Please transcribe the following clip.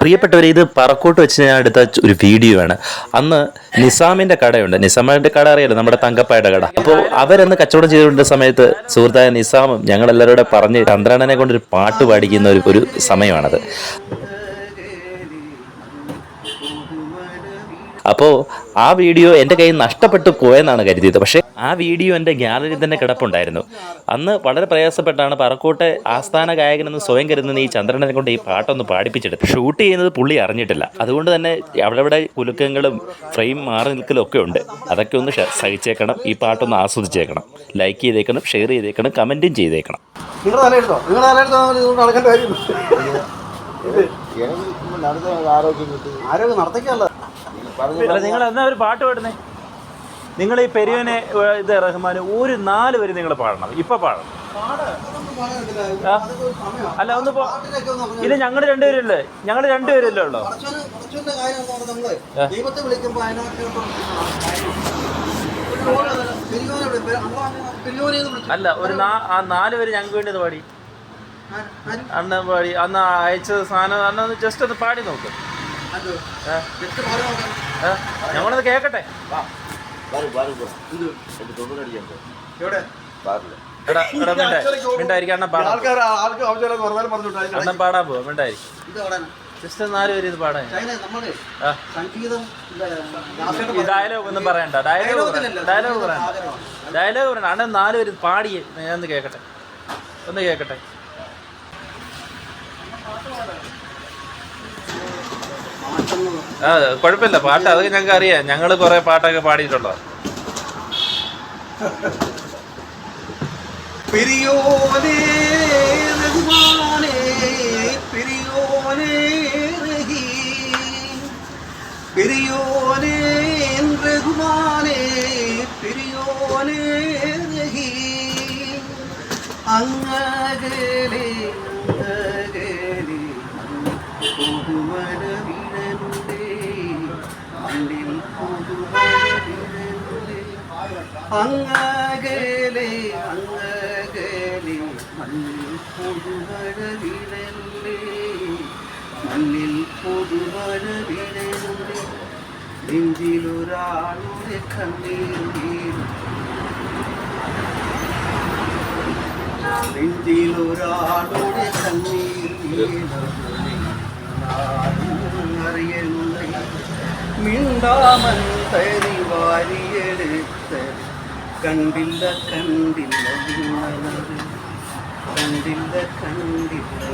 പ്രിയപ്പെട്ടവരെ ഇത് പറക്കോട്ട് വെച്ച് ഞാൻ എടുത്ത ഒരു വീഡിയോ ആണ്. അന്ന് നിസാമിന്റെ കടയുണ്ട്. നിസാമിന്റെ കട അറിയാലോ? നമ്മുടെ തങ്കപ്പായുടെ കട. അപ്പോൾ അവരന്ന് കച്ചവടം ചെയ്തുകൊണ്ട സമയത്ത് സുഹൃത്തായ നിസാമും ഞങ്ങൾ പറഞ്ഞ് പറഞ്ഞ് കൊണ്ട് ഒരു പാട്ട് പാടിക്കുന്ന ഒരു ഒരു സമയമാണത്. അപ്പോൾ ആ വീഡിയോ എന്റെ കയ്യിൽ നഷ്ടപ്പെട്ടു പോയെന്നാണ് കരുതിയത്. പക്ഷേ ആ വീഡിയോ എന്റെ ഗ്യാലറിയിൽ തന്നെ കിടപ്പുണ്ടായിരുന്നു അന്ന് വളരെ പ്രയാസപ്പെട്ടാണ് പറക്കോട്ടെ ആസ്ഥാന ഗായകനെന്ന് സ്വയം കരുതുന്ന ഈ ചന്ദ്രനെ കൊണ്ട് ഈ പാട്ടൊന്ന് പാടിപ്പിച്ചെടുത്തു ഷൂട്ട് ചെയ്യുന്നത് പുള്ളി അറിഞ്ഞിട്ടില്ല അതുകൊണ്ട് തന്നെ അവിടെ കുലുക്കങ്ങളും ഫ്രെയിം മാറി നിൽക്കലും ഒക്കെ ഉണ്ട് അതൊക്കെ ഒന്ന് സഹിച്ചേക്കണം ഈ പാട്ടൊന്ന് ആസ്വദിച്ചേക്കണം ലൈക്ക് ചെയ്തേക്കണം ഷെയർ ചെയ്തേക്കണം കമന്റും ചെയ്തേക്കണം തലയെടുത്തോ തലയെടുത്തോ നടക്കേണ്ട കാര്യം ആരോഗ്യം നടത്തിക്കല്ല നിങ്ങൾ എന്നാ ഒരു പാട്ട് പാടുന്നേ നിങ്ങൾ ഈ പെരുവിനെ ഇത് റഹ്മാൻ ഒരു നാല് വരി നിങ്ങൾ പാടണം. ഇപ്പൊ പാടണം? അല്ല ഒന്ന് ഇത് ഞങ്ങൾ രണ്ടുപേരല്ലേ ഞങ്ങൾ രണ്ടുപേരല്ലേ ഉള്ളോ. അല്ല ഒരു ആ നാല് പേര് ഞങ്ങൾക്ക് വേണ്ടി ഒന്ന് പാടി. അന്ന് പാടി. അന്ന് അയച്ചത് സാധനം അന്ന് ജസ്റ്റ് ഒന്ന് പാടി നോക്ക്. ഞങ്ങളത് കേക്കട്ടെ. പാടാൻ പോവാ മിണ്ടായിരിക്കും. ജസ്റ്റ് നാല് പേര് ഇത് പാടാൻ. ഡയലോഗ് ഒന്നും പറയണ്ട. ഡയലോഗ് ഡയലോഗ് പറയണ്ട. ഡയലോഗ് പറയണ്ട. അണ്ണൻ നാല് പേര് പാടി ഞാൻ ഒന്ന് കേക്കട്ടെ. ഒന്ന് കേക്കട്ടെ. ആ കുഴപ്പമില്ല. പാട്ട് അതൊക്കെ ഞങ്ങൾക്ക് അറിയാം. ഞങ്ങൾ കുറെ പാട്ടൊക്കെ പാടിയിട്ടുള്ളത് പുതുമഴവിടലേ അങ്ങകലെ അങ്ങകലെ മണ്ണിൽ പുതുമഴ വിടലേ മണ്ണിൽ പുതുമഴ വിടലേ നെഞ്ചിലൊരാളുടെ കണ്ണീർ നെഞ്ചിലൊരാളുടെ കണ്ണീർ രണ്ടാമൻ തരി വാരിയെടുത്ത് കണ്ടില്ല കണ്ടില്ല നിങ്ങളത്. കണ്ടില്ല കണ്ടില്ല